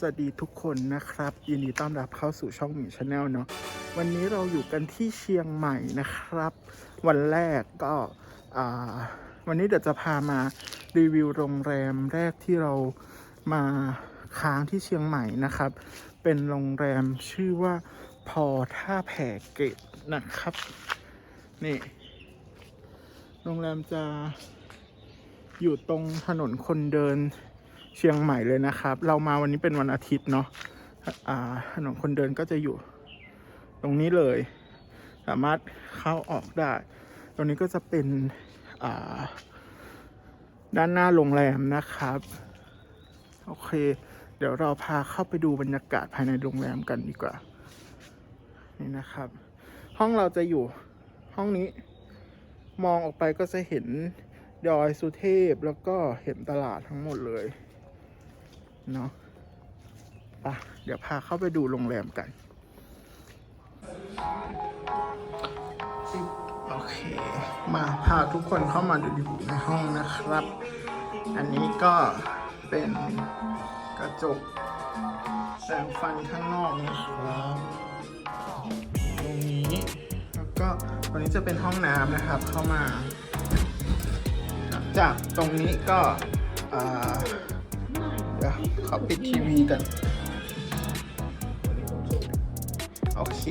สวัสดีทุกคนนะครับ ยินดีต้อนรับเข้าสู่ช่องหมีชาแนลเนาะวันนี้เราอยู่กันที่เชียงใหม่นะครับ วันแรกก็วันนี้เดี๋ยวจะพามารีวิวโรงแรมแรกที่เรามาค้างที่เชียงใหม่นะครับ เป็นโรงแรมชื่อว่าพอท่าแผ่เกตนะครับนี่โรงแรมจะอยู่ตรงถนนคนเดิน เชียงใหม่เลยนะครับ เรามาวันนี้เป็นวันอาทิตย์เนาะอ่าถนนคนเดินก็จะอยู่ ตรงนี้เลย สามารถเข้าออกได้ ตรงนี้ก็จะเป็นด้านหน้าโรงแรมนะครับ โอเค เดี๋ยวเราพาเข้าไปดูบรรยากาศภายในโรงแรมกันดีกว่า นี่นะครับ ห้องเราจะอยู่ห้องนี้ มองออกไปก็จะเห็นดอยสุเทพแล้วก็เห็นตลาดทั้งหมดเลย เนาะปะเดี๋ยวพาเข้าไปดูโรงแรมกัน โอเค มาพาทุกคนเข้ามาดูดูในห้องนะครับ อันนี้ก็เป็นกระจกแสงฟันข้างนอกนะครับตรงนี้แล้วก็ตรงนี้จะเป็นห้องน้ำนะครับ เข้ามา จากตรงนี้ก็อ่า เดี๋ยวขอปิดทีวีกัน โอเค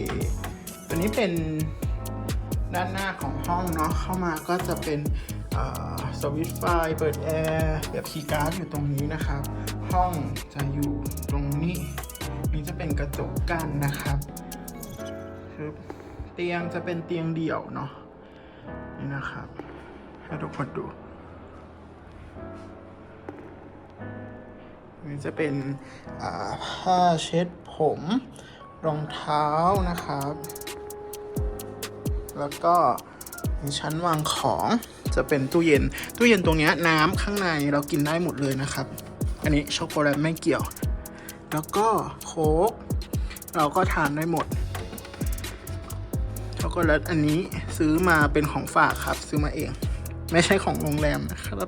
ตัวนี้เป็นด้านหน้าของห้องเนาะ เข้ามาก็จะเป็นสวิตช์ไฟ เปิดแอร์แบบคีย์การ์ดอยู่ตรงนี้นะครับ ห้องจะอยู่ตรงนี้ นี่จะเป็นกระจกกั้นนะครับปึ๊บเตียงจะเป็นเตียงเดี่ยวเนาะ นี่นะครับ ให้ทุกคนดู นี่จะเป็นผ้าเช็ดผมรองเท้านะครับ แล้วก็ชั้นวางของจะเป็นตู้เย็น ตู้เย็นตรงนี้น้ำข้างในเรากินได้หมดเลยนะครับ อันนี้ช็อกโกแลตไม่เกี่ยว แล้วก็โค้กเราก็ทานได้หมดช็อกโกแลตอันนี้ซื้อมาเป็นของฝากครับ ซื้อมาเอง ไม่ใช่ของโรงแรมนะครับ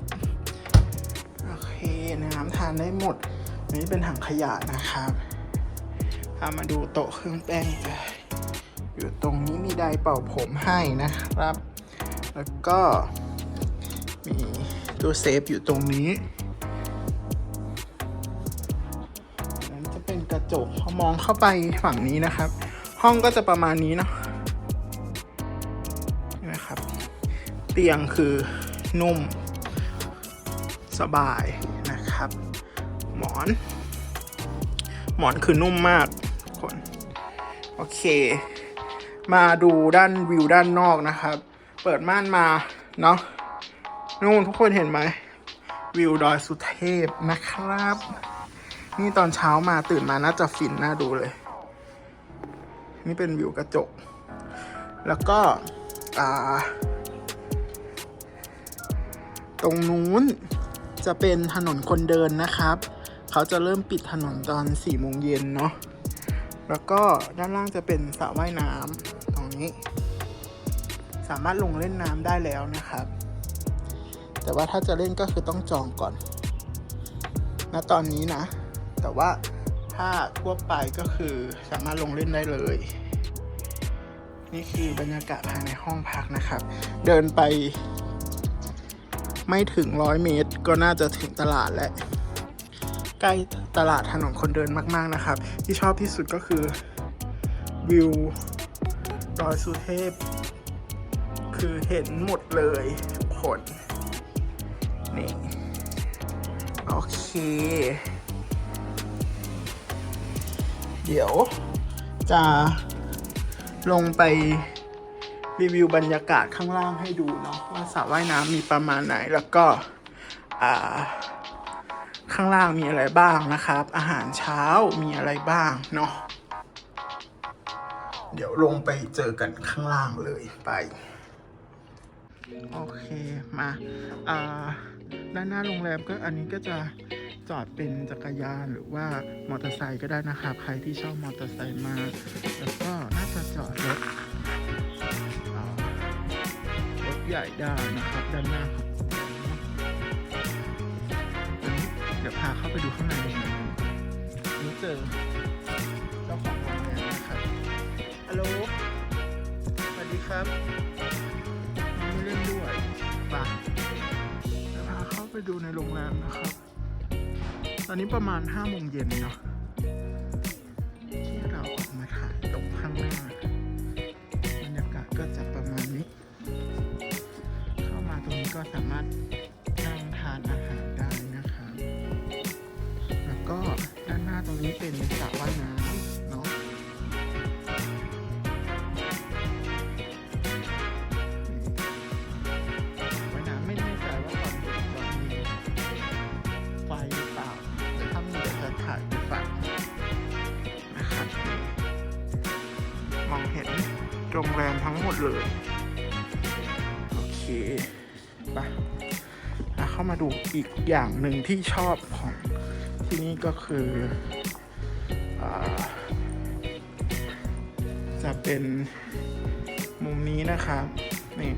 น้ำทานได้หมดนนี้เป็นถังขยะนะครับพามาดูโต๊ะเครื่องแป้งจ้ะอยู่ตรงนี้มีไดร์เป่าผมให้นะครับ แล้วก็มีตู้เซฟอยู่ตรงนี้นั้นจะเป็นกระจกพอมองเข้าไปฝั่งนี้นะครับ ห้องก็จะประมาณนี้เนาะนี่นะครับ เตียงคือนุ่มสบาย อน หมอนคือนุ่มมากทุกคน โอเค มาดูด้านวิวด้านนอกนะครับ เปิดม่านมาเนาะนู่นทุกคนเห็นไหม วิวดอยสุเทพนะครับ นี่ตอนเช้ามาตื่นมาน่าจะฟินน่าดูเลย นี่เป็นวิวกระจก แล้วก็อ่าตรงนู้นจะเป็นถนนคนเดินนะครับ เขาจะเริ่มปิดถนนตอน4ี่โมงเย็นเนาะ แล้วก็ด้านล่างจะเป็นสระว่ายน้ำตรงนี้ สามารถลงเล่นน้ำได้แล้วนะครับ แต่ว่าถ้าจะเล่นก็คือต้องจองก่อนณตอนนี้นะ แต่ว่าถ้าทั่วไปก็คือสามารถลงเล่นได้เลย นี่คือบรรยากาศภายในห้องพักนะครับ เดินไปไม่ถึงร้อยเมตรก็น่าจะถึงตลาดและ ใกล้ตลาดถนนคนเดินมาก ๆนะครับ ที่ชอบที่สุดก็คือวิวดอยสุเทพ คือเห็นหมดเลยทุกคนนี่โอเค เดี๋ยวจะลงไปรีวิวบรรยากาศข้างล่างให้ดูเนาะว่าสระว่ายน้ำมีประมาณไหนแล้วก็อ่า ข้างล่างมีอะไรบ้างนะครับ อาหารเช้ามีอะไรบ้างเนาะเดี๋ยวลงไปเจอกันข้างล่างเลยไปโอเคมาอ่าด้านหน้าโรงแรมก็อันนี้ก็จะจอดเป็นจักรยานหรือว่ามอเตอร์ไซค์ก็ได้นะครับ ใครที่ชอบมอเตอร์ไซค์มาแล้วก็น่าจะจอดรถรถใหญ่ได้นะครับด้านหน้า เจอเจ้าของโรงแรมนะครับฮัลโหลสวัสดีครับยังไม่เล่นด้วยป่ะเดี๋ยวพาเข้าไปดูในโรงแรมนะครับ ตอนนี้ประมาณ5โมงเย็นเนาะที่เราออกมาถ่ายตรงข้างหน้าบรรยากาศก็จะประมาณนี้ เข้ามาตรงนี้ก็สามารถ รงนี้เป็นสระว่ายน้ำเนาะว่ายน้ำไม่แน่ใจว่าตอนเด็กเรามีไฟหรือเปล่าแต่ถ้ามีจะถ่ายไปฝากนะครับมองเห็นโรงแรมทั้งหมดเลย โอเคไปเข้ามาดูอีกอย่างหนึ่งที่ชอบของ ที่นี่ก็คืออจะเป็นมุมนี้นะครับนี่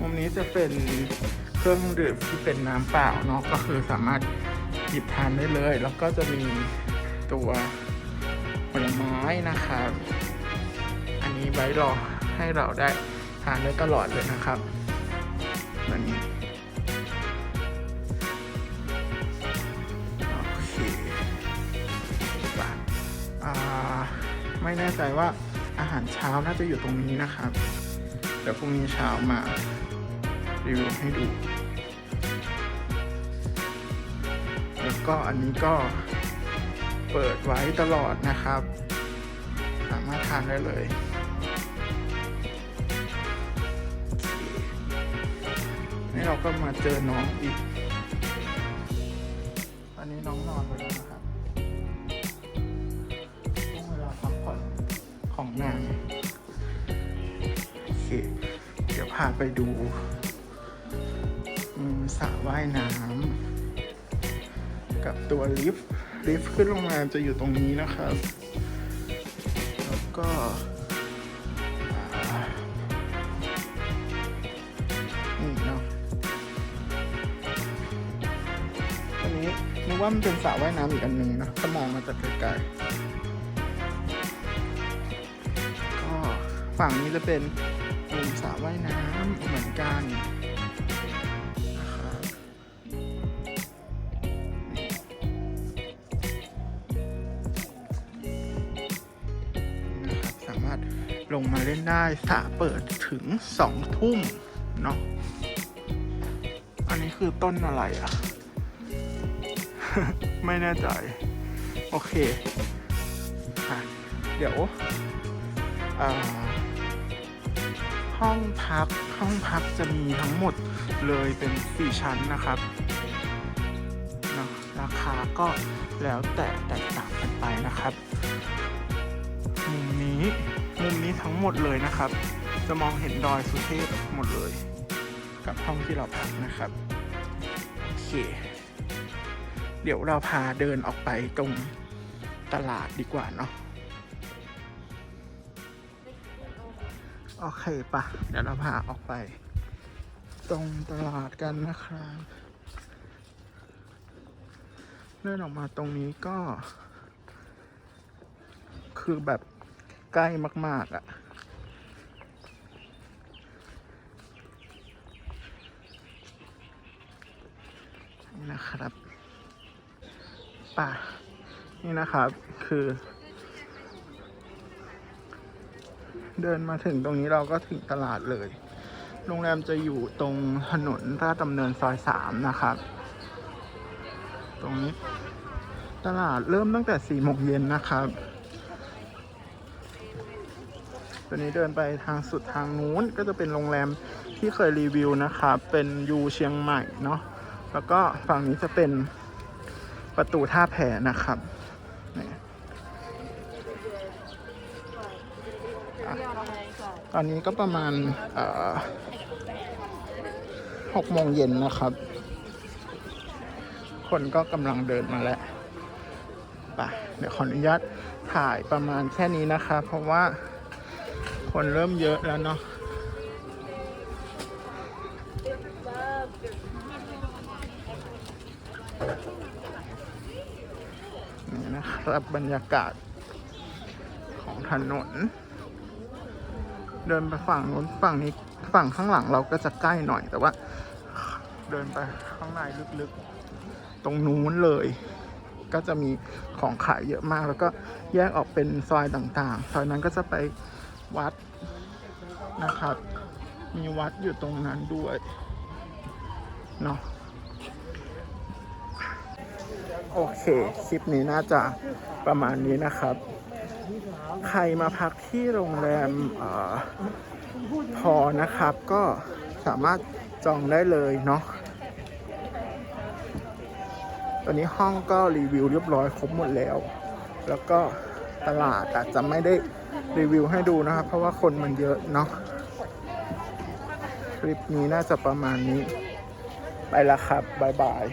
มุมนี้จะเป็นเครื่องดื่มที่เป็นน้ำเปล่าเนาะก็คือสามารถหยิบทานได้เลย แล้วก็จะมีตัวผลไม้นะครับ อันนี้ไว้รอให้เราได้ทานได้ตลอดเลยนะครับ ไม่แน่ใจว่าอาหารเช้าน่าจะอยู่ตรงนี้นะครับ เดี๋ยวพรุ่งนี้เช้ามารีวิวให้ดู แล้วก็อันนี้ก็เปิดไว้ตลอดนะครับ สามารถทานได้เลย นี่เราก็มาเจอน้องอีก ไปดูสระว่ายน้ำกับตัวลิฟต์ลิฟต์ขึ้นโรงแรมจะอยู่ตรงนี้นะครับ แล้วก็นี่เนาะอันนี้นึกว่ามันเป็นสระว่ายน้ำอีกอันหนึ่งนะถ้ามองมาจากไกลๆก็ฝั่งนี้จะเป็น มสระว่ายน้ำเหมือนกันนะครับนะครับ สามารถลงมาเล่นได้สระเปิดถึงสองทุ่มเนาะ อันนี้คือต้นอะไรอะ่ะ ไม่แน่ใจ โอเค เดี๋ยวอ่า ห้องพัก ห้องพักจะมีทั้งหมดเลยเป็นสี่ชั้นนะครับนะราคาก็แล้วแต่แตกต่างกันไปนะครับ มุมนี้มุมนี้ทั้งหมดเลยนะครับ จะมองเห็นดอยสุเทพหมดเลย กับห้องที่เราพักนะครับโอเคเดี๋ยวเราพาเดินออกไปตรงตลาดดีกว่าเนาะ โอเคปะเดี๋ยวเราพาออกไป ตรงตลาดกันนะครับเดินออกมาตรงนี้ก็ คือแบบใกล้มาก ๆอะนี่นะครับป่ะนี่นะครับคือ เดินมาถึงตรงนี้เราก็ถึงตลาดเลย โรงแรมจะอยู่ตรงถนนราชดำเนินซอยสามนะครับ ตรงนี้ตลาดเริ่มตั้งแต่สี่โมงเย็นนะครับ ตัวนี้เดินไปทางสุดทางนู้นก็จะเป็นโรงแรมที่เคยรีวิวนะครับ เป็นยูเชียงใหม่เนาะ แล้วก็ฝั่งนี้จะเป็นประตูท่าแพนะครับ ตอนนี้ก็ประมาณหกโมงเย็นนะครับ คนก็กำลังเดินมาแล้วปเดี๋ยวขออนุญาตถ่ายประมาณแค่นี้นะคะ เพราะว่าคนเริ่มเยอะแล้วเนาะนี่นะครับบรรยากาศของถนน เดินไปฝั่งนู้นฝั่งนี้ฝั่งข้างหลังเราก็จะใกล้หน่อยแต่ว่า เดินไปข้างในลึกๆ ตรงนู้นเลย ก็จะมีของขายเยอะมาก แล้วก็แยกออกเป็นซอยต่างๆ ซอยนั้นก็จะไปวัดนะครับ มีวัดอยู่ตรงนั้นด้วยเนาะโอเค คลิปนี้น่าจะประมาณนี้นะครับ ใครมาพักที่โรงแรมออพอนะครับ ก็สามารถจองได้เลยเนาะตอนนี้ห้องก็รีวิวเรียบร้อยครบหมดแล้ว แล้วก็ตลาดอาจจะไม่ได้รีวิวให้ดูนะครับ เพราะว่าคนมันเยอะเนาะคลิปนี้น่าจะประมาณนี้ ไปละครับ บ๊ายบาย